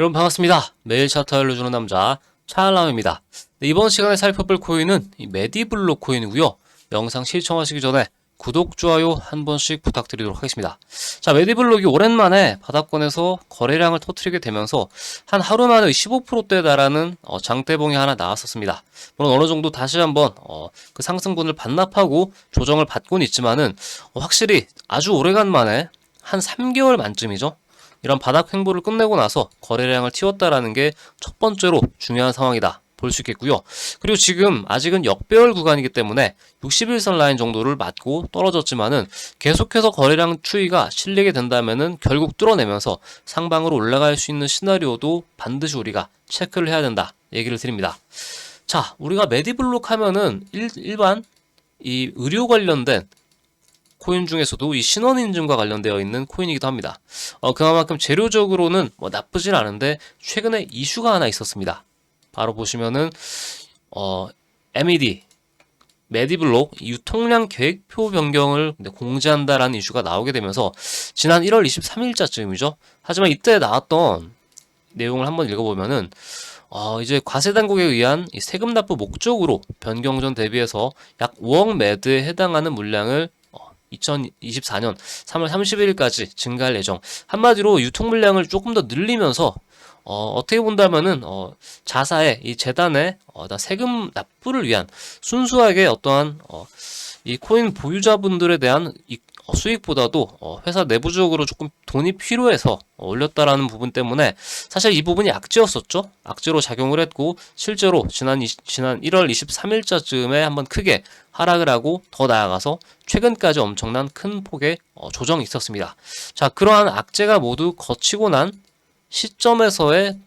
여러분 반갑습니다. 매일 차트 알려주는 남자 차알람입니다. 네, 이번 시간에 살펴볼 코인은 이 메디블록 코인이고요. 영상 시청하시기 전에 구독, 좋아요 한 번씩 부탁드리도록 하겠습니다. 자, 메디블록이 오랜만에 바닥권에서 거래량을 터트리게 되면서 한 하루 만에 15%대에 달하는 어, 장대봉이 하나 나왔었습니다. 물론 어느 정도 다시 한번 어, 그 상승분을 반납하고 조정을 받고는 있지만은 어, 확실히 아주 오래간만에 한 3개월 만쯤이죠. 이런 바닥 횡보를 끝내고 나서 거래량을 튀웠다라는 게 첫 번째로 중요한 상황이다. 볼 수 있겠고요. 그리고 지금 아직은 역배열 구간이기 때문에 60일선 라인 정도를 맞고 떨어졌지만은 계속해서 거래량 추이가 실리게 된다면은 결국 뚫어내면서 상방으로 올라갈 수 있는 시나리오도 반드시 우리가 체크를 해야 된다. 얘기를 드립니다. 자, 우리가 메디블록 하면은 일, 일반 이 의료 관련된 코인 중에서도 이 신원 인증과 관련되어 있는 코인이기도 합니다. 어, 그만큼 재료적으로는 뭐 나쁘진 않은데 최근에 이슈가 하나 있었습니다. 바로 보시면은 어, MED 메디블록 유통량 계획표 변경을 공지한다라는 이슈가 나오게 되면서 지난 1월 23일자쯤이죠. 하지만 이때 나왔던 내용을 한번 읽어보면은 어, 이제 과세 당국에 의한 이 세금 납부 목적으로 변경 전 대비해서 약 5억 매드에 해당하는 물량을 어, 2024년 3월 31일까지 증가할 예정. 한마디로 유통 물량을 조금 더 늘리면서 어, 어떻게 본다면은 어, 자사의 이 재단의 어, 나 세금 납부를 위한 순수하게 어떠한 어, 이 코인 보유자분들에 대한 수익보다도 어, 회사 내부적으로 조금 돈이 필요해서 어, 올렸다라는 부분 때문에 사실 이 부분이 악재였었죠. 악재로 작용을 했고 실제로 지난 이, 지난 1월 23일자쯤에 한번 크게 하락을 하고 더 나아가서 최근까지 엄청난 큰 폭의 어, 조정이 있었습니다. 자, 그러한 악재가 모두 거치고 난 시점에서의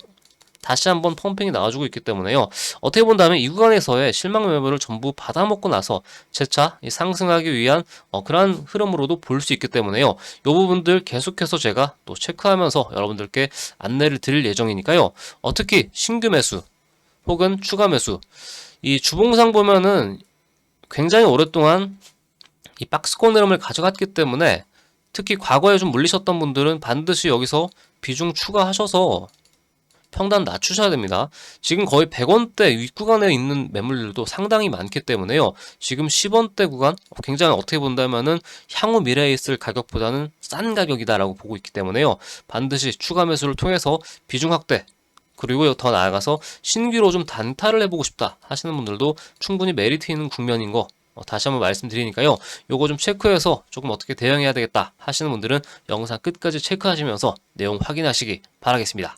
다시 한번 펌핑이 나와주고 있기 때문에요. 어떻게 본다면 이 구간에서의 실망 매물을 전부 받아먹고 나서 재차 이 상승하기 위한 어, 그러한 흐름으로도 볼 수 있기 때문에요. 이 부분들 계속해서 제가 또 체크하면서 여러분들께 안내를 드릴 예정이니까요. 어, 특히 신규 매수 혹은 추가 매수 이 주봉상 보면은 굉장히 오랫동안 이 박스권 흐름을 가져갔기 때문에 특히 과거에 좀 물리셨던 분들은 반드시 여기서 비중 추가하셔서 평단 낮추셔야 됩니다. 지금 거의 100원대 윗구간에 있는 매물들도 상당히 많기 때문에요. 지금 10원대 구간 굉장히 어떻게 본다면은 향후 미래에 있을 가격보다는 싼 가격이다라고 보고 있기 때문에요. 반드시 추가 매수를 통해서 비중 확대 그리고 더 나아가서 신규로 좀 단타를 해보고 싶다 하시는 분들도 충분히 메리트 있는 국면인 거 어, 다시 한번 말씀드리니까요. 요거 좀 체크해서 조금 어떻게 대응해야 되겠다 하시는 분들은 영상 끝까지 체크하시면서 내용 확인하시기 바라겠습니다.